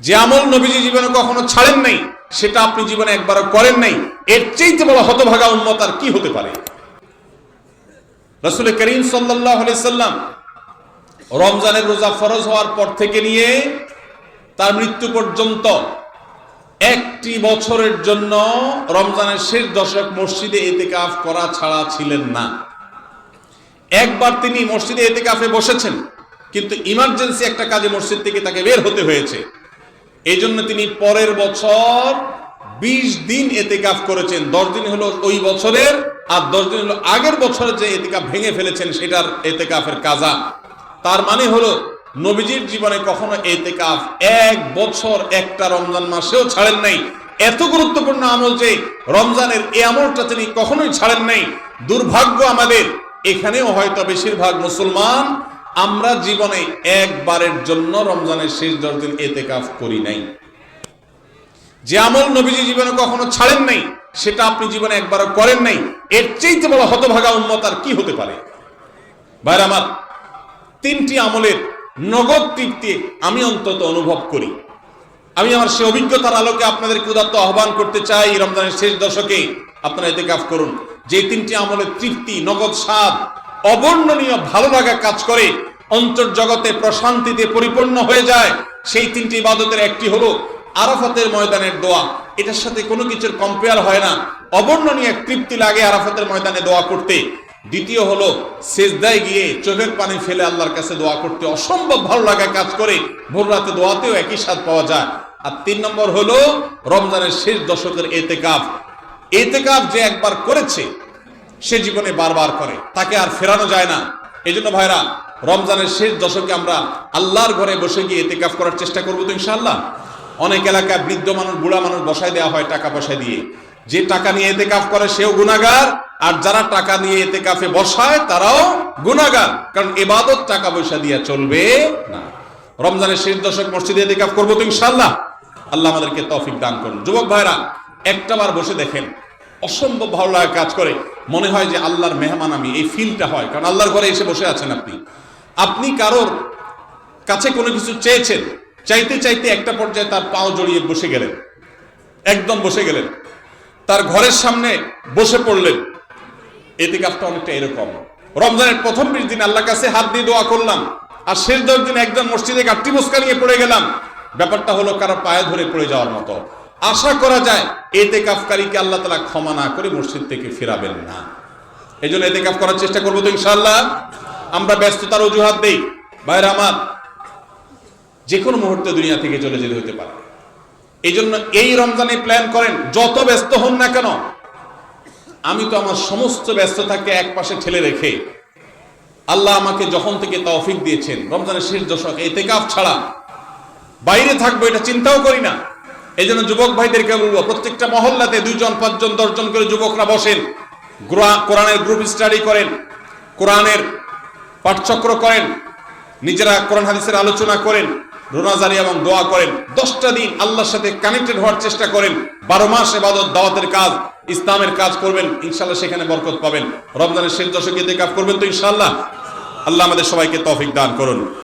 যে আমল নবীজি জীবনে কখনো ছাড়েন নাই, সেটা আপনি জীবনে একবারও করেন নাই। এর চেয়েতে বড় হতভাগা উন্মত আর কি হতে পারে? রসুল করিম সাল্লাম রমজানের রোজা ফরজ হওয়ার পর থেকে নিয়ে তার মৃত্যু পর্যন্ত একটি বছরের জন্য রমজানের শেষ দশক মসজিদে এতেকাফ করা ছাড়া ছিলেন না। একবার তিনি মসজিদে এতেকাফে বসেছেন, কিন্তু ইমার্জেন্সি একটা কাজে মসজিদ থেকে তাকে বের হতে হয়েছে। এই জন্য তিনি পরের বছর বিশ দিন এতেকাফ করেছেন। দশ দিন হলো ওই বছরের আর দশ দিন হলো আগের বছরে যে এতেকাফ ভেঙে ফেলেছেন সেটার এতেকাফের কাজা। তার মানে হলো নবীজির জীবনে কখনো এতেকাফ এক বছর একটা রমজান মাসেও ছাড়েন নাই। এত গুরুত্বপূর্ণ আমল যে রমজানের এই আমলটা তিনি কখনোই ছাড়েন নাই। দুর্ভাগ্য আমাদের, এখানেও হয়তো বেশিরভাগ মুসলমান আমরা জীবনে একবারের জন্য রমজানের শেষ দশ দিন এতেকাফ করি নাই। যে আমল নবীজি জীবনে কখনো ছাড়েন নাই, সেটা আপনি জীবনে একবারও করেন নাই, এর চেয়েতে বড় হতভাগা উন্মত আর কি হতে পারে? ভাইর আমার, তিনটি আমলের নগদ তৃপ্তি আমি অন্তত অনুভব করি। আমি আমার সে অভিজ্ঞতার আলোকে আপনাদেরকে উদাত্ত আহ্বান করতে চাই রমজানের শেষ দশকে। আপনারা এতে করুন। যে তিনটি আমলের তৃপ্তি, নগদ স্বাদ অবর্ণনীয় ভালো লাগা কাজ করে অন্তর্জগতে প্রশান্তিতে পরিপূর্ণ হয়ে যায়। সেই তিনটি ইবাদতের একটি হলো আরাফাতের ময়দানের দোয়া। এটার সাথে কোনো কিছুর কম্পেয়ার হয় না। অবর্ণনীয় তৃপ্তি লাগে আরাফাতের ময়দানে দোয়া করতে। দ্বিতীয় হলো সেজদায় গিয়ে চোখের পানি ফেলে আল্লাহর কাছে দোয়া করতে। অসম্ভব ভালো লাগা কাজ করে। ভোর রাতে দোয়াতেও একই স্বাদ পাওয়া যায়। আর তিন নম্বর হলো রমজানের শেষ দশকের এতেকাফ। এতেকাফ যে একবার করেছে সে জীবনে বারবার করে। তাকে আর ফেরানো যায় না। এই জন্য ভাইরা, রমজানের শেষ দশকে আমরা আল্লাহর ঘরে বসে গিয়ে এতেকাফ করার চেষ্টা করব তো ইনশাল্লাহ অনেক এলাকায় বৃদ্ধ মানুষ, বুড়া মানুষ বসায় দেওয়া হয় টাকা পয়সা দিয়ে। যে টাকা নিয়ে এতেকাফ করে সেও গুণাগার আর যারা টাকা নিয়ে এতেকাফে বসায় তারাও গুণাগার কারণ এবাদত টাকা পয়সা দিয়ে চলবে না। রমজানের শেষ দশক মসজিদে এতেকাফ করব তো ইনশাল্লাহ আল্লাহ আমাদেরকে তৌফিক দান করুন। যুবক ভাইরা একটা বার বসে দেখেন অসম্ভব ভালো লাগা কাজ করে। মনে হয় যে আল্লাহর মেহমান আমি, এই ফিলটা হয়। কারণ আল্লাহর ঘরে এসে বসে আছেন আপনি। আপনি কারোর কাছে কোনো কিছু চেয়েছেন, চাইতে চাইতে একটা পর্যায়ে তার পাও জড়িয়ে বসে গেলেন। একদম বসে গেলেন। তার ঘরের সামনে বসে পড়লেন। এতে কাজটা অনেকটা এরকম। রমজানের প্রথম বিশ দিন আল্লাহ কাছে হাত দিয়ে দোয়া করলাম। আর শেষ দশ দিন একজন মসজিদে গাঠটি মুস্কা নিয়ে পড়ে গেলাম। ব্যাপারটা হলো কারও পায়ে ধরে পড়ে যাওয়ার মতো। আশা করা যায় এতে কাফকারীকে আল্লাহ তালা ক্ষমা না করে মসজিদ থেকে ফেরাবেন না। এই জন্য এতে কাফ করার চেষ্টা করব তো ইনশাল্লাহ আমরা ব্যস্ততার অজুহাত দেই। ভাইরা আমার যে কোনো মুহূর্তে দুনিয়া থেকে চলে যেতে হতে পারে। এই জন্য এই রমজানে প্ল্যান করেন, যত ব্যস্ত হন না কেন, আমি তো আমার সমস্ত ব্যস্ততাকে এক পাশে ঠেলে রেখে আল্লাহ আমাকে যখন থেকে তৌফিক দিয়েছেন, রমজানের শেষ দশক এতেকাফ ছাড়া বাইরে থাকব এটা চিন্তাও করি না। এই জন্য যুবক ভাইদেরকে বলব, প্রত্যেকটা মহল্লাতে দুইজন, পাঁচজন, দশজন করে যুবকরা বসেন। কোরআনের গ্রুপ স্টাডি করেন, কোরআনের পাঠচক্র করেন, নিজেরা কোরআন হাদিসের আলোচনা করেন রোনাজারি এবং দোয়া করেন। দশটা দিন আল্লাহর সাথে কানেক্টেড হওয়ার চেষ্টা করেন। বারো মাস এবাদত, দাওয়াতের কাজ, ইসলামের কাজ করবেন ইনশাল্লাহ সেখানে বরকত পাবেন। রমজানের শেষ দশকে কাজ করবেন তো ইনশাল্লাহ আল্লাহ আমাদের সবাইকে তৌফিক দান করুন।